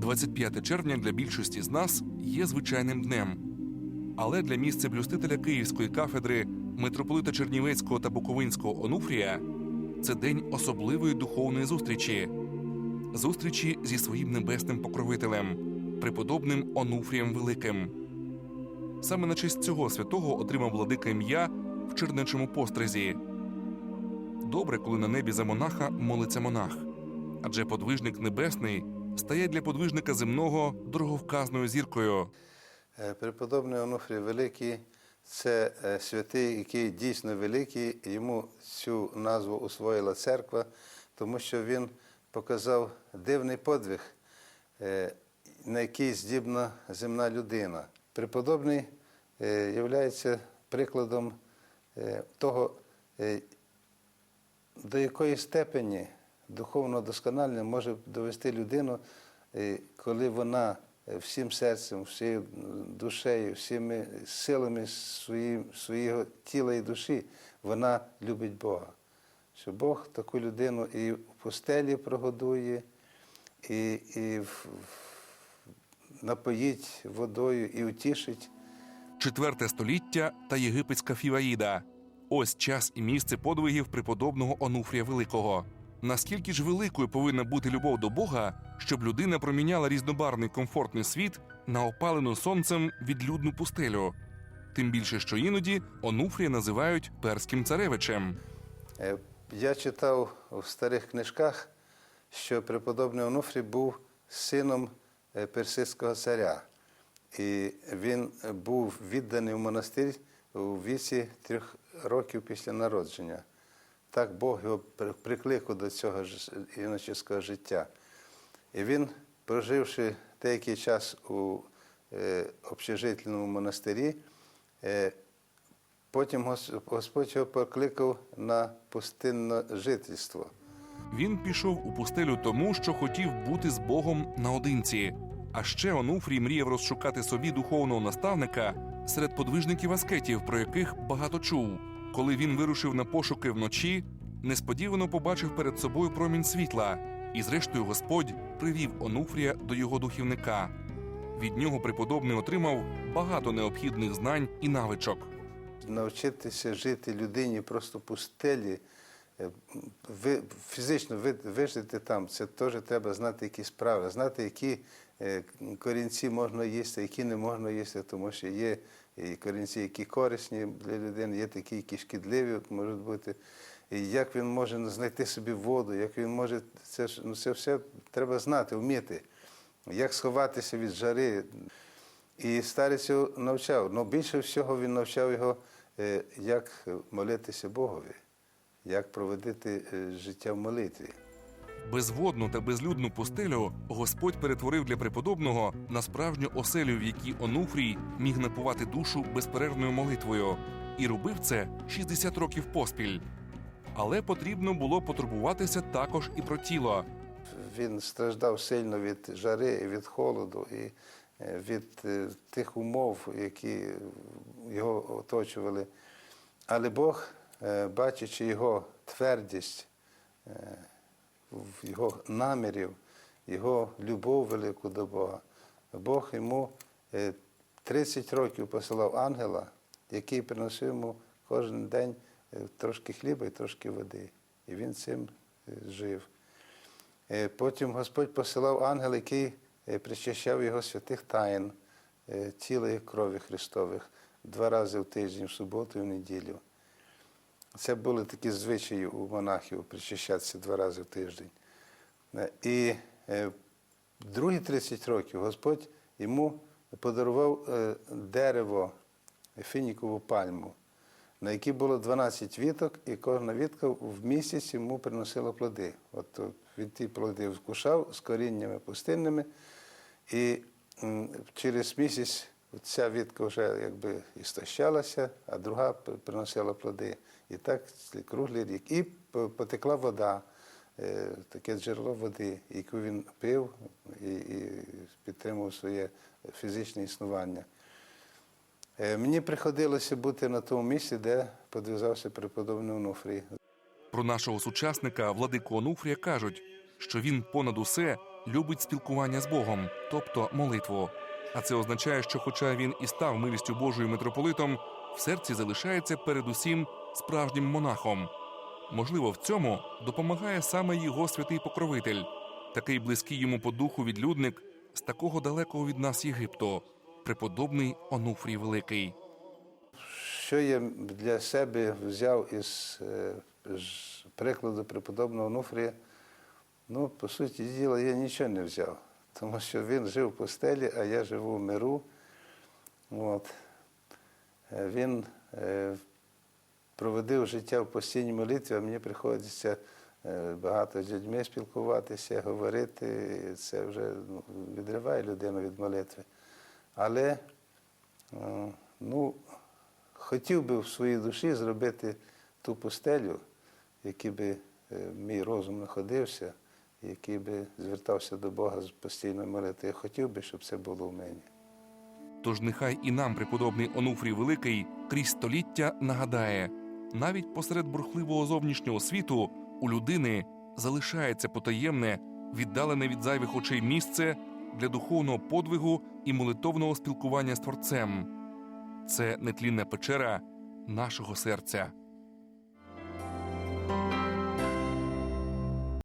25 червня для більшості з нас є звичайним днем. Але для місцеблюстителя Київської кафедри митрополита Чернівецького та Буковинського Онуфрія це день особливої духовної зустрічі, зустрічі зі своїм небесним покровителем, преподобним Онуфрієм Великим. Саме на честь цього святого отримав владика ім'я в чернечому постризі. Добре, коли на небі за монаха молиться монах, адже подвижник небесний стає для подвижника земного дороговказною зіркою. Е, Преподобний Онуфрій Великий це е, святий, який дійсно великий. Йому цю назву усвоїла церква, тому що він показав дивний подвиг, е, на який здібна земна людина. Преподобний є прикладом того, до якої степені духовного досконалення може довести людину, е, коли вона е, всім серцем, всією душею, всіми силами свої, свого тіла і душі, вона любить Бога. Що Бог таку людину і в пустелі прогодує, і, і в- напоїть водою, і утішить. Четверте століття та єгипетська фіваїда. Ось час і місце подвигів преподобного Онуфрія Великого. Наскільки ж великою повинна бути любов до Бога, щоб людина проміняла різнобарний комфортний світ на опалену сонцем відлюдну пустелю? Тим більше, що іноді Онуфрія називають перським царевичем. Е, Я читав в старих книжках, що преподобний Онуфрій був сином е, персидського царя. І він е, був відданий в монастир у віці трьох років після народження. Так Бог його при- прикликав до цього іночеського життя. І він, проживши деякий час у е, общежительному монастирі, е, Потім Гос- Господь його покликав на пустинне жительство. Він пішов у пустелю тому, що хотів бути з Богом наодинці. А ще Онуфрій мріяв розшукати собі духовного наставника серед подвижників аскетів, про яких багато чув. Коли він вирушив на пошуки вночі, несподівано побачив перед собою промінь світла, і, зрештою, Господь привів Онуфрія до його духівника. Від нього преподобний отримав багато необхідних знань і навичок. Навчитися жити людині просто пустелі, е, фізично ви- вижити там, це теж треба знати якісь правила, знати, які корінці можна їсти, які не можна їсти, тому що є і корінці, які корисні для людини, є такі, які шкідливі можуть бути. І як він може знайти собі воду, як він може, це, ж- ну, це все треба знати, вміти. Як сховатися від жари. І старець його навчав. Ну більше всього він навчав його, е, як молитися Богові, як проводити е, життя в молитві. Безводну та безлюдну пустелю Господь перетворив для преподобного на справжню оселю, в якій Онуфрій міг напувати душу безперервною молитвою, і робив це 60 років поспіль. Але потрібно було потурбуватися також і про тіло. Він страждав сильно від жари, від холоду і е, від е, тих умов, які його оточували. Але Бог, е, бачачи його твердість, в його намірів, його любов велику до Бога, Бог йому е, 30 років посилав ангела, який приносив йому кожен день е, трошки хліба і трошки води. І він цим е, жив. Е, Потім Господь посилав ангел, який е, причащав його святих таїн, е, і крові Христових два рази в тиждень, в суботу і в неділю. Це були такі звичаї у монахів причащатися два рази в тиждень. Е, І е, другі 30 років Господь йому подарував е, дерево, фінікову пальму, на якій було 12 віток, і кожна вітка в місяць йому приносила плоди. От він ті плоди вкушав з коріннями пустинними, і через місяць ця вітка вже якби істощалася, а друга приносила плоди. І так круглий рік. І потекла вода, е, таке джерело води, яку він пив і, і підтримував своє фізичне існування. Е, Мені приходилося бути на тому місці, де подвизався преподобний Онуфрій. Про нашого сучасника владику Онуфрія кажуть, що він понад усе любить спілкування з Богом, тобто молитву. А це означає, що, хоча він і став милістю Божою митрополитом, в серці залишається передусім справжнім монахом. Можливо, в цьому допомагає саме його святий покровитель, такий близький йому по духу відлюдник з такого далекого від нас Єгипту, преподобний Онуфрій Великий. Що я для себе взяв із е, прикладу преподобного Онуфрія, ну, по суті діла, я нічого не взяв, тому що він жив в постелі, а я живу в миру. От. Е, Він е, проводив життя в постійній молитві, а мені приходиться е, багато з людьми спілкуватися, говорити. Це вже ну, відриває людину від молитви. Але ну, хотів би в своїй душі зробити ту постелю, в якій би мій розум знаходився, який би звертався до Бога з постійною молитвою. Я хотів би, щоб це було в мені. Тож нехай і нам преподобний Онуфрій Великий крізь століття нагадає, навіть посеред бурхливого зовнішнього світу у людини залишається потаємне, віддалене від зайвих очей місце для духовного подвигу і молитовного спілкування з Творцем. Це нетлінна печера нашого серця.